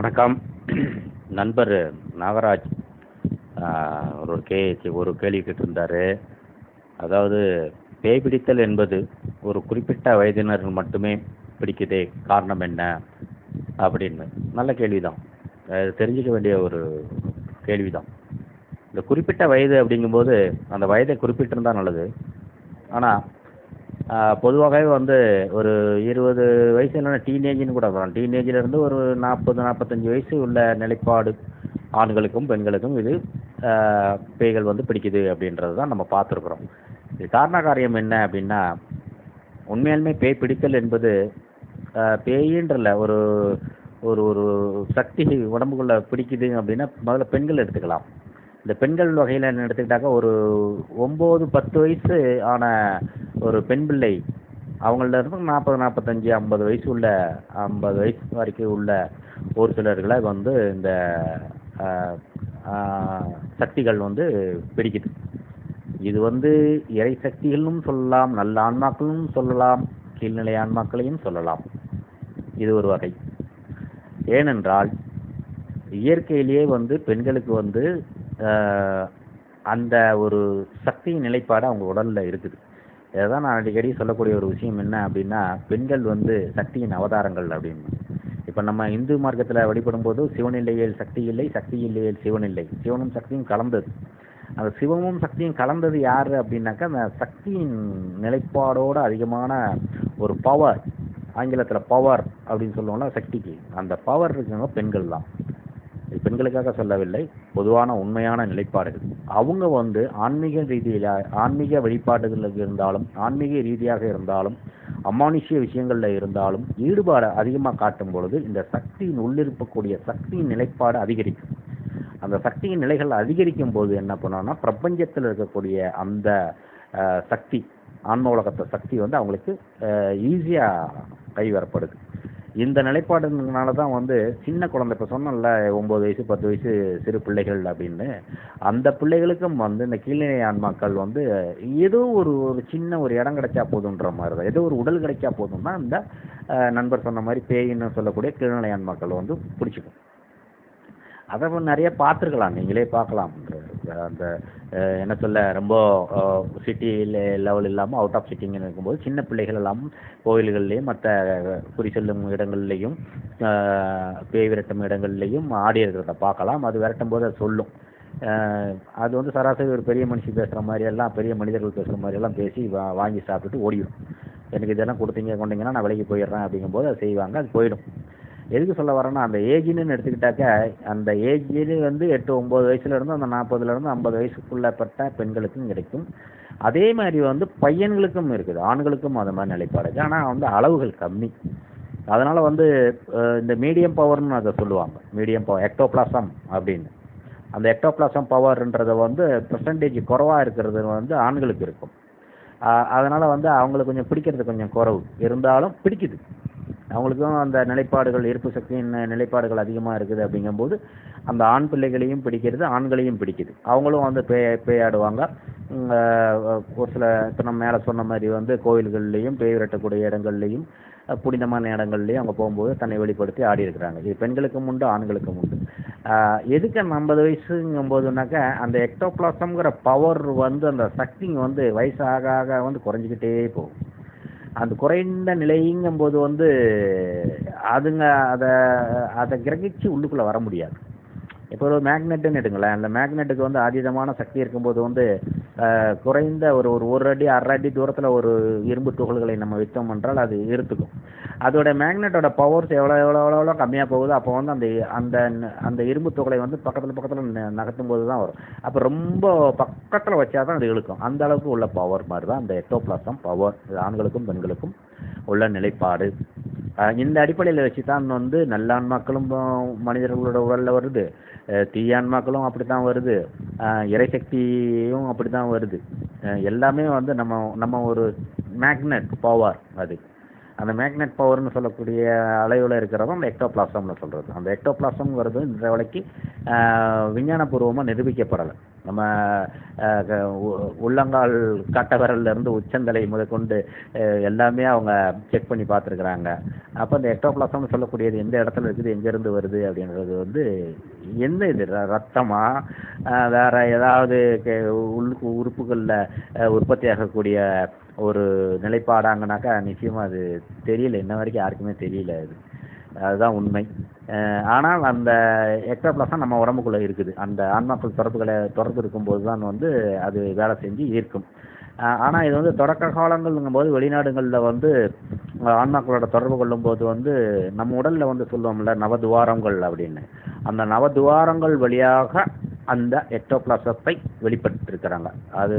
வணக்கம். நண்பர் நாகராஜ் ஒரு கே ஒரு கேள்வி கேட்டிருந்தார். அதாவது பேய் பிடித்தல் என்பது ஒரு குறிப்பிட்ட வயதினர் மட்டுமே பிடிக்குதே காரணம் என்ன? அப்படின்னு. நல்ல கேள்விதான். தெரிஞ்சுக்க வேண்டிய ஒரு கேள்விதான். இந்த குறிப்பிட்ட வயது அப்படிங்கும்போது அந்த வயதை குறிப்பிட்டிருந்தா நல்லது. ஆனால் பொதுவாகவே வந்து ஒரு இருபது வயசு இல்லைன்னா டீனேஜ்னு கூட வரலாம் டீனேஜிலேருந்து ஒரு நாற்பது நாற்பத்தஞ்சு வயசு உள்ள நிலைப்பாடு ஆண்களுக்கும் பெண்களுக்கும் இது பேய்கள் வந்து பிடிக்குது அப்படின்றது தான் நம்ம பார்த்துருக்குறோம். இது காரண காரியம் என்ன அப்படின்னா உண்மையாலுமே பேய் பிடித்தல் என்பது பேயின்றல ஒரு ஒரு ஒரு சக்தி உடம்புக்குள்ள பிடிக்குது அப்படின்னா முதல்ல பெண்கள் எடுத்துக்கலாம். இந்த பெண்கள் வகையில் எடுத்துக்கிட்டாக்கா ஒரு ஒம்பது பத்து வயசு ஆன ஒரு பெண் பிள்ளை அவங்கள இருந்து நாற்பது நாற்பத்தஞ்சு ஐம்பது வயசு உள்ள ஐம்பது வயசு வரைக்கும் உள்ள ஒரு சிலர்களை வந்து இந்த சக்திகள் வந்து பிடிக்குது. இது வந்து இறை சக்திகளும் சொல்லலாம் நல்ல ஆன்மாக்களும் சொல்லலாம் கீழ்நிலை ஆன்மாக்களையும் சொல்லலாம். இது ஒரு வகை. ஏனென்றால் இயற்கையிலேயே வந்து பெண்களுக்கு வந்து அந்த ஒரு சக்தியின் நிலைப்பாடு அவங்க உடலில் இருக்குது. இதுதான் நான் அடிக்கடி சொல்லக்கூடிய ஒரு விஷயம் என்ன அப்படின்னா பெண்கள் வந்து சக்தியின் அவதாரங்கள் அப்படின்னு. இப்போ நம்ம இந்து மார்க்கத்தில் வழிபடும் போது சிவனில்லையில் சக்தி இல்லை சக்தி இல்லையில் சிவன் இல்லை. சிவனும் சக்தியும் கலந்தது. அந்த சிவமும் சக்தியும் கலந்தது யார் அப்படின்னாக்கா அந்த சக்தியின் நிலைப்பாடோட அதிகமான ஒரு பவர் ஆங்கிலத்தில் பவர் அப்படின்னு சொல்லுவோம்ல சக்திக்கு. அந்த பவர் இருக்கவங்க பெண்கள் தான் பெண்களுக்காக சொல்லவில்லை பொதுவான உண்மையான நிலைப்பாடுகள். அவங்க வந்து ஆன்மீக ரீதியில் ஆன்மீக வழிபாடுகளில் இருந்தாலும் ஆன்மீக ரீதியாக இருந்தாலும் அமானுஷ்ய விஷயங்களில் இருந்தாலும் ஈடுபாடு அதிகமாக காட்டும் பொழுது இந்த சக்தியின் உள்ளிருக்கக்கூடிய சக்தியின் நிலைப்பாடு அதிகரிக்கும். அந்த சக்தியின் நிலைகள் அதிகரிக்கும் போது என்ன பண்ணோம்னா பிரபஞ்சத்தில் இருக்கக்கூடிய அந்த சக்தி ஆன்ம உலகத்தை சக்தி வந்து அவங்களுக்கு ஈஸியாக கைவரப்படுது. இந்த நிலைப்பாடுனால தான் வந்து சின்ன குழந்தை இப்போ சொன்னோம்ல ஒம்பது வயசு பத்து வயசு சிறு பிள்ளைகள் அப்படின்னு. அந்த பிள்ளைகளுக்கும் வந்து இந்த கீழ்நிலை ஆன்மாக்கள் வந்து ஏதோ ஒரு ஒரு சின்ன ஒரு இடம் கிடைச்சா போதுன்ற மாதிரி தான். ஏதோ ஒரு உடல் கிடைச்சா போதும்னா அந்த இந்த நண்பர் சொன்ன மாதிரி பேயின்னு சொல்லக்கூடிய கீழ்நிலை ஆன்மாக்கள் வந்து பிடிச்சிக்கும். அதை வந்து நிறைய பார்த்துருக்கலாம். நீங்களே பார்க்கலாம் அந்த- என்ன சொல்ல ரொம்ப சிட்டி லெவல் இல்லாமல் அவுட் ஆஃப் சிட்டிங்கன்னு இருக்கும்போது சின்ன பிள்ளைகள் எல்லாம் கோயில்கள்லேயும் மற்ற குறி செல்லும் இடங்கள்லையும் பேய் விரட்டும் இடங்கள்லையும் ஆடி இருக்கிறத பார்க்கலாம். அது விரட்டும் போது அது சொல்லும். அது வந்து சராசரி ஒரு பெரிய மனுஷி பேசுகிற மாதிரி எல்லாம் பெரிய மனிதர்கள் பேசுகிற மாதிரி எல்லாம் பேசி வா வாங்கி சாப்பிட்டுட்டு ஓடிடும் எனக்கு இதெல்லாம் கொடுத்தீங்க கொண்டீங்கன்னா நான் விலைக்கு போயிடுறேன் அப்படிங்கும்போது அது செய்வாங்க அது போயிடும். எதுக்கு சொல்ல வரேன்னா அந்த ஏஜ்னு எடுத்துக்கிட்டாக்க அந்த ஏஜ்னு வந்து எட்டு ஒம்பது வயசுல இருந்து அந்த நாற்பதுல இருந்து ஐம்பது வயசுக்குள்ளப்பட்ட பெண்களுக்கும் கிடைக்கும். அதே மாதிரி வந்து பையன்களுக்கும் இருக்குது ஆண்களுக்கும் அது மாதிரி நிலைப்பாடு. ஆனால் வந்து அளவுகள் கம்மி. அதனால வந்து இந்த மீடியம் பவர்னு அதை சொல்லுவாங்க. மீடியம் பவர் எக்டோபிளாசம் அப்படின்னு. அந்த எக்டோபிளாசம் பவர்ன்றதை வந்து பெர்சன்டேஜ் குறவாக இருக்கிறது வந்து ஆண்களுக்கு இருக்கும். அதனால் வந்து அவங்களுக்கு கொஞ்சம் பிடிக்கிறது கொஞ்சம் குறவு. இருந்தாலும் பிடிக்குது. அவங்களுக்கும் அந்த நிலைப்பாடுகள் ஈர்ப்பு சக்தியின் நிலைப்பாடுகள் அதிகமாக இருக்குது அப்படிங்கும்போது அந்த ஆண் பிள்ளைகளையும் பிடிக்கிறது ஆண்களையும் பிடிக்குது. அவங்களும் வந்து பே பேயாடுவாங்க. ஒரு சில இப்போ நம்ம மேலே சொன்ன மாதிரி வந்து கோயில்கள்லேயும் பேய் விரட்டக்கூடிய இடங்கள்லையும் புனிதமான இடங்கள்லையும் அவங்க போகும்போது தன்னை வெளிப்படுத்தி ஆடி இருக்கிறாங்க. இது பெண்களுக்கும் உண்டு ஆண்களுக்கும் உண்டு. எதுக்கு அந்த ஐம்பது வயசுங்கும் போதுனாக்கா அந்த எக்டோபிளாசம்ங்கிற பவர் வந்து அந்த சக்திங்க வந்து வயசு ஆக ஆக வந்து குறைஞ்சிக்கிட்டே போகும். அந்த குறைந்த நிலைங்கும் போது வந்து அதுங்க அதை அதை கிரகிச்சு உள்ளுக்குள்ளே வர முடியாது. இப்போ ஒரு மேக்னெட்டுன்னு எடுங்களேன். அந்த மேக்னெட்டுக்கு வந்து அதீதமான சக்தி இருக்கும்போது வந்து குறைந்த ஒரு ஒரு ஒரு அடி அரை அடி தூரத்தில் ஒரு இரும்பு துகள்களை நம்ம விட்டோம் என்றால் அது இருத்துக்கும் அதோட மேக்னெட்டோட பவர்ஸ் எவ்வளோ எவ்வளோ எவ்வளோ எவ்வளோ கம்மியாக போகுதோ அப்போ வந்து அந்த அந்த அந்த இரும்பு துகளை வந்து பக்கத்தில் பக்கத்தில் நகர்த்தும் போது தான் வரும். அப்போ ரொம்ப பக்கத்தில் வச்சா தான் அது இழுக்கும். அந்த அளவுக்கு உள்ள பவர் மாதிரி தான் அந்த எக்டோபிளாசம் பவர் ஆண்களுக்கும் பெண்களுக்கும் உள்ள நிலைப்பாடு. இந்த அடிப்படையில் வச்சு தான் வந்து நல்லான்மாக்களும் மனிதர்களோட உடலில் வருது. தீயான்மாக்களும் அப்படி தான் வருது. இறைசக்தியும் அப்படி தான் வருது எல்லாமே வந்து நம்ம நம்ம ஒரு மேக்னெட் பவர் அது. அந்த மேக்னெட் பவர்னு சொல்லக்கூடிய அளவில் இருக்கிறதும் அந்த எக்டோபிளாசம்னு சொல்கிறது அந்த எக்டோபிளாசம்ங்கிறது வருது இந்த வரைக்கும் விஞ்ஞானபூர்வமாக நிரூபிக்கப்படலை. நம்ம க- உ- உள்ளங்கால் கட்டை விரல்ல இருந்து உச்சந்தலை முதற்கொண்டு எல்லாமே அவங்க செக் பண்ணி பார்த்துருக்குறாங்க. அப்போ இந்த எக்டோபிளாசம்னு சொல்லக்கூடியது எந்த இடத்துல இருக்குது எங்கேருந்து வருது அப்படின்றது வந்து என்ன இது? ர- ரத்தமா? வேற ஏதாவது உள்ளுக்கு உறுப்புகளில் உற்பத்தி ஆகக்கூடிய ஒரு நிலைப்பாடாங்கனாக்கா நிச்சயமாக அது தெரியல. இன்ன வரைக்கும் யாருக்குமே தெரியல அது. அதுதான் உண்மை. ஆனால் அந்த எக்ட்ராபிளாஸாக நம்ம உடம்புக்குள்ளே இருக்குது. அந்த ஆன்மாக்கள் தொடர்புகளை தொடர்பு இருக்கும்போது தான் வந்து அது வேலை செஞ்சு ஈர்க்கும். ஆனால் இது வந்து தொடக்க காலங்கள்ங்கும் போது வெளிநாடுகளில் வந்து ஆன்மாக்களோட தொடர்பு கொள்ளும்போது வந்து நம்ம உடலில் வந்து சொல்லுவோம்ல நவதுவாரங்கள் அப்படின்னு. அந்த நவதுவாரங்கள் வழியாக அந்த எக்டோபிளாசத்தை வெளிப்பட்டிருக்கிறாங்க அது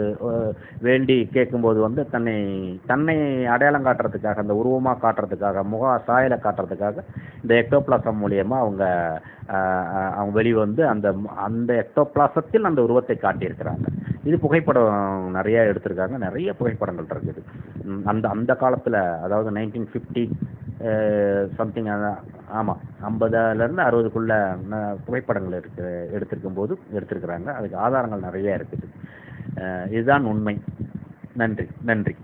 வேண்டி கேட்கும்போது வந்து தன்னை தன்னை அடையாளம் காட்டுறதுக்காக அந்த உருவமாக காட்டுறதுக்காக முக சாயலை காட்டுறதுக்காக இந்த எக்டோபிளாசம் மூலியமா அவங்க அவங்க வெளிவந்து அந்த அந்த எக்டோபிளாசத்தில் அந்த உருவத்தை காட்டியிருக்கிறாங்க. இது புகைப்படம் நிறைய எடுத்திருக்காங்க. நிறைய புகைப்படங்கள் இருக்குது. அந்த அந்த காலத்தில் அதாவது நைன்டீன் ஃபிஃப்டி சம்திங் ஆமாம் ஐம்பதுலேருந்து அறுபதுக்குள்ள புகைப்படங்கள் எடுத்து எடுத்திருக்கும் போது எடுத்திருக்கிறாங்க. அதுக்கு ஆதாரங்கள் நிறைய இருக்குது. இதுதான் உண்மை. நன்றி நன்றி.